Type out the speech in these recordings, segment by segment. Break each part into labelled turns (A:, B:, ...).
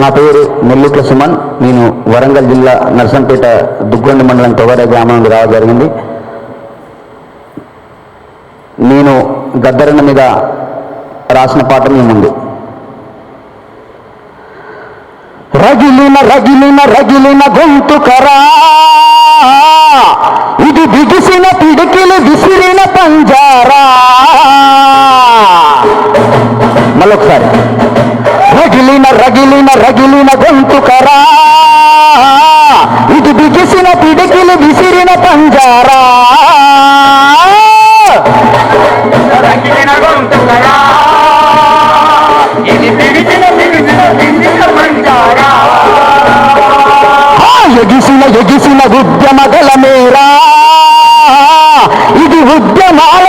A: నా పేరు నెల్లుట్ల సుమన్. నేను వరంగల్ జిల్లా నర్సంపేట దుగ్గొండ మండలం తొగర గ్రామం నుండి రావడం జరిగింది. నేను గద్దరన్న మీద రాసిన పాట మీ ముందు. రగిలిన రగిలిన రగిలిన గొంతుకరా. ఇది బిగిసిన పిడికిలు విసిరిన పంజారా. మళ్ళొకసారి. రగిలిన రగిలిన గొంతుకరా. ఇది బిగిసిన పిడికిలు విసిరిన పంజారా. ఎగిసిన ఎగిసిన ఉద్యమ గలమేరా ఇది ఉద్యమాలతో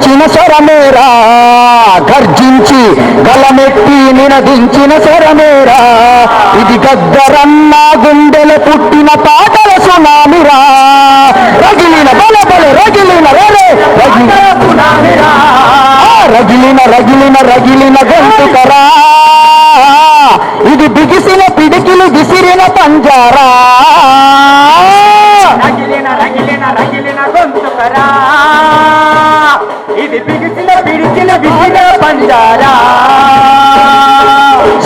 A: గర్జించిన స్వరమేరా గర్జించి గలమెత్తి నినదించిన స్వరమేరా ఇది గద్దరన్న గుండెల పుట్టిన పాటల సునామిరా. రగిలిన బల బల రగిలిన రరే రగిలిన రగిలిన రగిలిన రగిలిన గొంతుకరా ఇది బిగిసిన పిడికిలు విసిరిన పంజారా.
B: రగిలిన రగిలిన రగిలిన గొంతుకరా బిగిన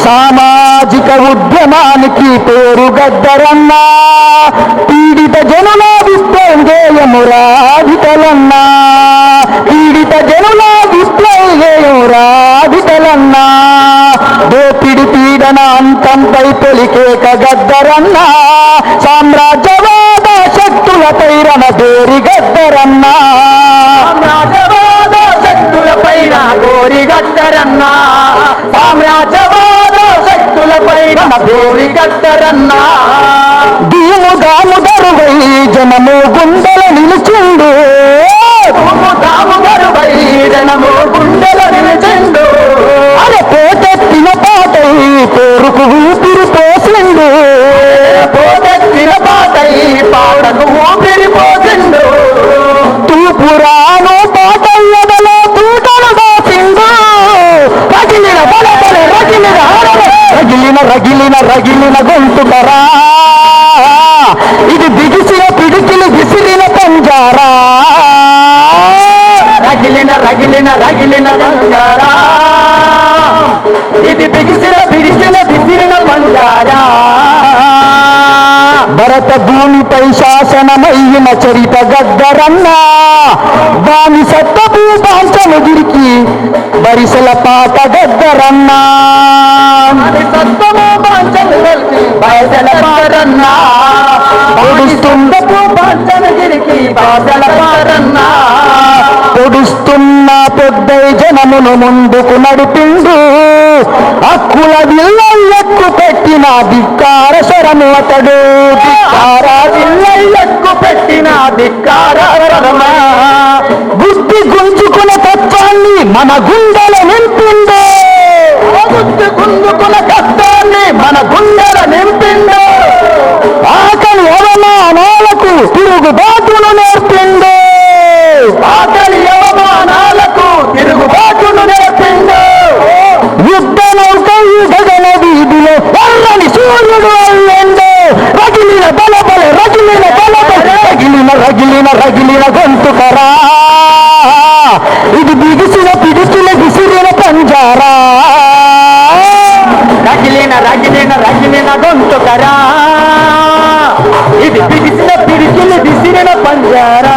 A: సామాజిక ఉద్యమానికి పేరు గద్దరన్నా పీడిత జనుల విప్లవేయమురాధితలన్నా పీడిత జనుల విప్లవేయమురాధితలన్నా దోపిడి పీడన అంతంపై తొలికేక గద్దరన్నా సామ్రాజ్యవాద శక్తులపై
B: రణ దేరి గద్దరన్నా. పైన గోరి
A: దరువై జనము గుండెల నిలుచుండు.
B: తాము గరువై జనము
A: రగిలిన రగిలిన గొంతుకరా ఇది బిగిసిన పిడికిలు విసిరిన పంజారా
B: రగిలిన రగిలిన రగిలిన బంజారా ఇది బిగిసిన బిగిసిన బిసిరిన బంజారా
A: భరత భూమిపై శాసనమయ్యిన చరిత గద్దరన్న దాని సత్తపు పాంచను దిరికి బరిసెల పాట గద్దరన్న.
B: అది సత్వము పంచను తెలిసి బయసల పారన్నా. పొడుస్తుండపు పంచను గిరికి బాసల పారన్నా.
A: పొడుస్తున్న పెద్దై జనమును ముందుకు నడిపిండు. అక్కుల విల్లెక్కు పెట్టిన ధిక్కార శరము అతడు. ధిక్కార
B: పెట్టిన ధిక్కార
A: గుర్తి గుంజుకున్న తత్వాన్ని మన గుండెల నింపిండు. సూర్యుడు అయ్యండు. రగిలిన బల బల రగిలిన బల రగిలిన రగిలిన రగిలిన గొంతుకరా. ఇది బిగిసిన పిడికిన విసిరిన పంజారా.
B: రగిలిన రగిలిన రగిలిన గొంతుకరా. ఇది పిడిసిన పిడికిలి విసిరిన పంజారా.